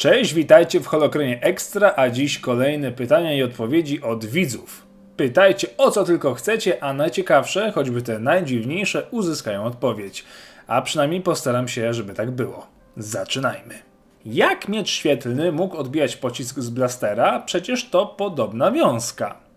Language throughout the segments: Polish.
Cześć, witajcie w Holokronie Ekstra, a dziś kolejne pytania i odpowiedzi od widzów. Pytajcie o co tylko chcecie, a najciekawsze, choćby te najdziwniejsze, uzyskają odpowiedź. A przynajmniej postaram się, żeby tak było. Zaczynajmy. Jak miecz świetlny mógł odbijać pocisk z blastera? Przecież to podobna wiązka.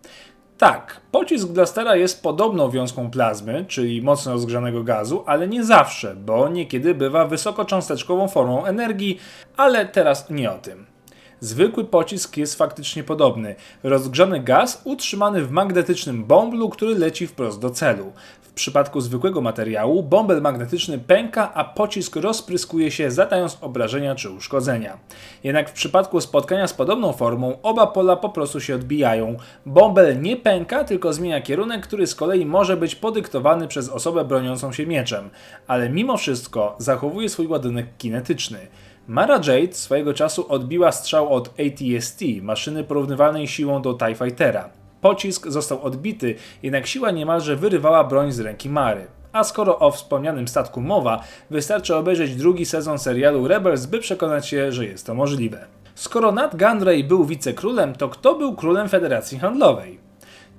Tak, pocisk blastera jest podobną wiązką plazmy, czyli mocno rozgrzanego gazu, ale nie zawsze, bo niekiedy bywa wysokocząsteczkową formą energii, ale teraz nie o tym. Zwykły pocisk jest faktycznie podobny. Rozgrzany gaz utrzymany w magnetycznym bąblu, który leci wprost do celu. W przypadku zwykłego materiału bąbel magnetyczny pęka, a pocisk rozpryskuje się, zadając obrażenia czy uszkodzenia. Jednak w przypadku spotkania z podobną formą oba pola po prostu się odbijają. Bąbel nie pęka, tylko zmienia kierunek, który z kolei może być podyktowany przez osobę broniącą się mieczem, ale mimo wszystko zachowuje swój ładunek kinetyczny. Mara Jade swojego czasu odbiła strzał od ATST, maszyny porównywalnej siłą do TIE Fightera. Pocisk został odbity, jednak siła niemalże wyrywała broń z ręki Mary. A skoro o wspomnianym statku mowa, wystarczy obejrzeć drugi sezon serialu Rebels, by przekonać się, że jest to możliwe. Skoro Nat Gunray był wicekrólem, to kto był królem Federacji Handlowej?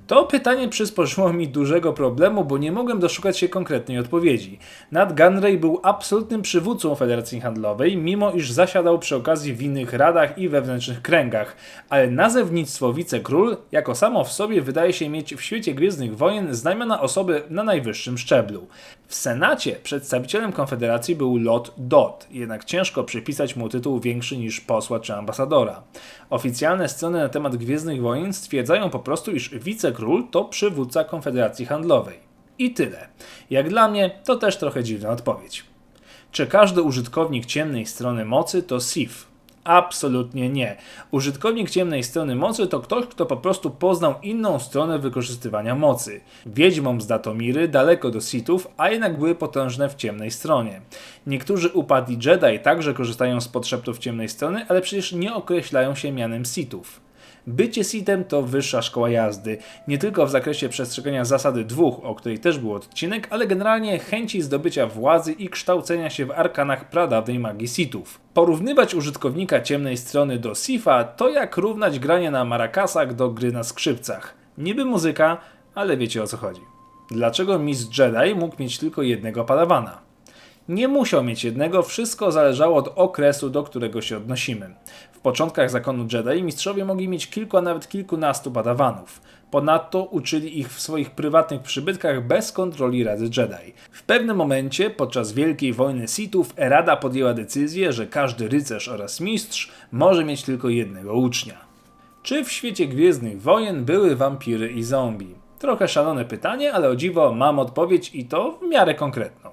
To pytanie przysporzyło mi dużego problemu, bo nie mogłem doszukać się konkretnej odpowiedzi. Nat Gunray był absolutnym przywódcą Federacji Handlowej, mimo iż zasiadał przy okazji w innych radach i wewnętrznych kręgach, ale nazewnictwo wicekról jako samo w sobie wydaje się mieć w świecie Gwiezdnych Wojen znamiona osoby na najwyższym szczeblu. W Senacie przedstawicielem Konfederacji był Lot Dot, jednak ciężko przypisać mu tytuł większy niż posła czy ambasadora. Oficjalne strony na temat Gwiezdnych Wojen stwierdzają po prostu, iż wicekról to przywódca Konfederacji Handlowej. I tyle. Jak dla mnie, to też trochę dziwna odpowiedź. Czy każdy użytkownik ciemnej strony mocy to Sith? Absolutnie nie. Użytkownik ciemnej strony mocy to ktoś, kto po prostu poznał inną stronę wykorzystywania mocy. Wiedźmom z Datomiry daleko do Sithów, a jednak były potężne w ciemnej stronie. Niektórzy upadli Jedi także korzystają z podszeptów ciemnej strony, ale przecież nie określają się mianem Sithów. Bycie Sithem to wyższa szkoła jazdy, nie tylko w zakresie przestrzegania zasady dwóch, o której też był odcinek, ale generalnie chęci zdobycia władzy i kształcenia się w arkanach pradawnej magii Sithów. Porównywać użytkownika ciemnej strony do Sifa to jak równać granie na marakasach do gry na skrzypcach. Niby muzyka, ale wiecie o co chodzi. Dlaczego Miss Jedi mógł mieć tylko jednego padawana? Nie musiał mieć jednego, wszystko zależało od okresu, do którego się odnosimy. Początkach zakonu Jedi mistrzowie mogli mieć kilku, a nawet kilkunastu padawanów. Ponadto uczyli ich w swoich prywatnych przybytkach bez kontroli Rady Jedi. W pewnym momencie, podczas Wielkiej Wojny Sithów, Rada podjęła decyzję, że każdy rycerz oraz mistrz może mieć tylko jednego ucznia. Czy w świecie Gwiezdnych Wojen były wampiry i zombie? Trochę szalone pytanie, ale o dziwo mam odpowiedź i to w miarę konkretną.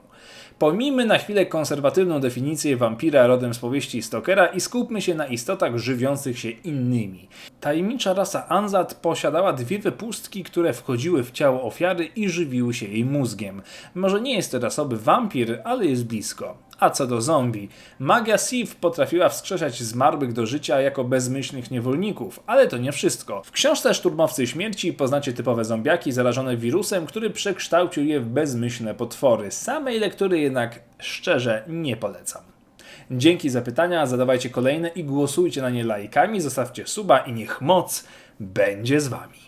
Pomijmy na chwilę konserwatywną definicję wampira rodem z powieści Stokera i skupmy się na istotach żywiących się innymi. Tajemnicza rasa Anzat posiadała dwie wypustki, które wchodziły w ciało ofiary i żywiły się jej mózgiem. Może nie jest to rasowy wampir, ale jest blisko. A co do zombie, magia Sith potrafiła wskrzeszać zmarłych do życia jako bezmyślnych niewolników, ale to nie wszystko. W książce Szturmowcy Śmierci poznacie typowe zombiaki zarażone wirusem, który przekształcił je w bezmyślne potwory. Samej lektury jednak szczerze nie polecam. Dzięki za pytania, zadawajcie kolejne i głosujcie na nie lajkami, zostawcie suba i niech moc będzie z wami.